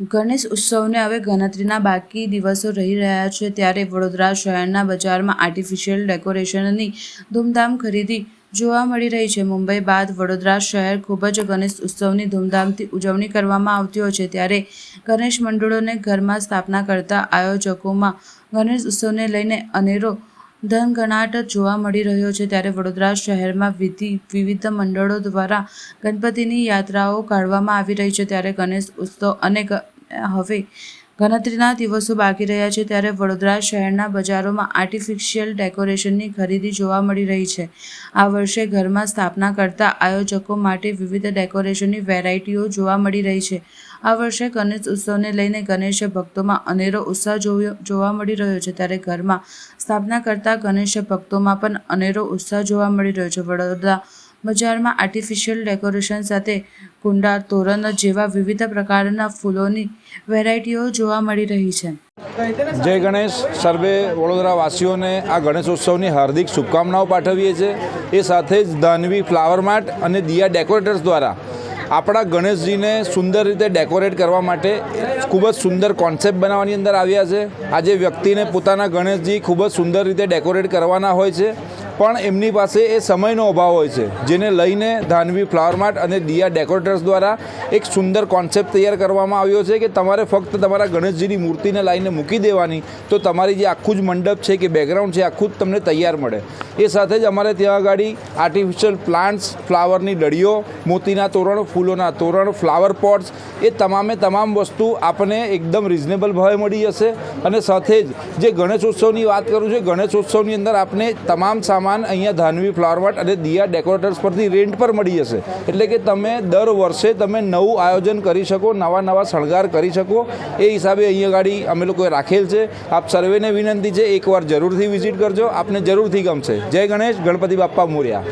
ગણેશ ઉત્સવને હવે ગણતરીના બાકી દિવસો રહી રહ્યા છે ત્યારે વડોદરા શહેરના બજારમાં આર્ટિફિશિયલ ડેકોરેશનની ધૂમધામ ખરીદી જોવા મળી રહી છે. મુંબઈ બાદ વડોદરા શહેર ખૂબ જ ગણેશ ઉત્સવની ધૂમધામથી ઉજવણી કરવામાં આવતી હોય છે ત્યારે ગણેશ મંડળોને ઘરમાં સ્થાપના કરતા આયોજકોમાં ગણેશ ઉત્સવને લઈને અનેરો ધનગણાટ જોવા મળી રહ્યો છે ત્યારે વડોદરા શહેરમાં વિધિ, વિવિધ મંડળો દ્વારા ગણપતિની યાત્રાઓ કાઢવામાં આવી રહી છે ત્યારે ગણેશ ઉત્સવ અને હવે ગણતરીના દિવસો બાકી રહ્યા છે ત્યારે વડોદરા શહેરના બજારોમાં આર્ટિફિશિયલ ડેકોરેશનની ખરીદી જોવા મળી રહી છે. આ વર્ષે ઘરમાં સ્થાપના કરતા આયોજકો માટે વિવિધ ડેકોરેશનની વેરાયટીઓ જોવા મળી રહી છે. આ વર્ષે ગણેશ ઉત્સવને લઈને ગણેશ ભક્તોમાં અનેરો ઉત્સાહ જોવા મળી રહ્યો છે. ત્યારે ઘરમાં સ્થાપના કરતા ગણેશ ભક્તોમાં પણ અનેરો ઉત્સાહ જોવા મળી રહ્યો છે. વડોદરા બજારમાં આર્ટિફિશિયલ ડેકોરેશન સાથે કુંડા તોરણ જેવા વિવિધ પ્રકારના ફૂલોની વેરાયટીઓ જોવા મળી રહી છે. જય ગણેશ. સર્વે વડોદરા વાસીઓને આ ગણેશોત્સવની હાર્દિક શુભકામનાઓ પાઠવીએ છીએ. એ સાથે જ દાનવી ફ્લાવર માર્ટ અને દિયા ડેકોરેટર્સ દ્વારા આપણા ગણેશજીને સુંદર રીતે ડેકોરેટ કરવા માટે ખૂબ જ સુંદર કોન્સેપ્ટ બનાવવાની અંદર આવ્યા છે. આજે વ્યક્તિને પોતાના ગણેશજી ખૂબ જ સુંદર રીતે ડેકોરેટ કરવાના હોય છે. પણ એમની પાસે એ સમયનો અભાવ હોય છે, જેને લઈને ધાનવી ફ્લાવર માર્ટ અને દિયા ડેકોરેટર્સ દ્વારા એક સુંદર કોન્સેપ્ટ તૈયાર કરવામાં આવ્યો છે કે તમારે ફક્ત તમારા ગણેશજીની મૂર્તિને લાઈને મૂકી દેવાની તો તમારી જે આખું જ મંડપ છે કે બેકગ્રાઉન્ડ છે આખું જ તમને તૈયાર મળે. એ સાથે જ અમારે ત્યાં આગળ આર્ટિફિશિયલ પ્લાન્ટ્સ ફ્લાવરની ડળીઓ, મોતીના તોરણ, ફૂલોના તોરણ, ફ્લાવર પોટ્સ એ તમામે તમામ વસ્તુ આપણને એકદમ રિઝનેબલ ભાવે મળી જશે. અને સાથે જ જે ગણેશોત્સવની વાત કરું છું ગણેશોત્સવની અંદર આપને તમામ સામાન અહીંયા ધાનવી ફ્લાવર અને દિયા ડેકોરેટર્સ પરથી રેન્ટ પર મળી જશે. એટલે કે તમે દર વર્ષે તમે નવું આયોજન કરી શકો, નવા નવા શણગાર કરી શકો. એ હિસાબે અહીંયા ગાડી અમે લોકોએ રાખેલ છે. આપ સર્વેને વિનંતી છે, એકવાર જરૂરથી વિઝિટ કરજો. આપને જરૂરથી ગમશે. જય ગણેશ, ગણપતિ બાપ્પા મોર્યા.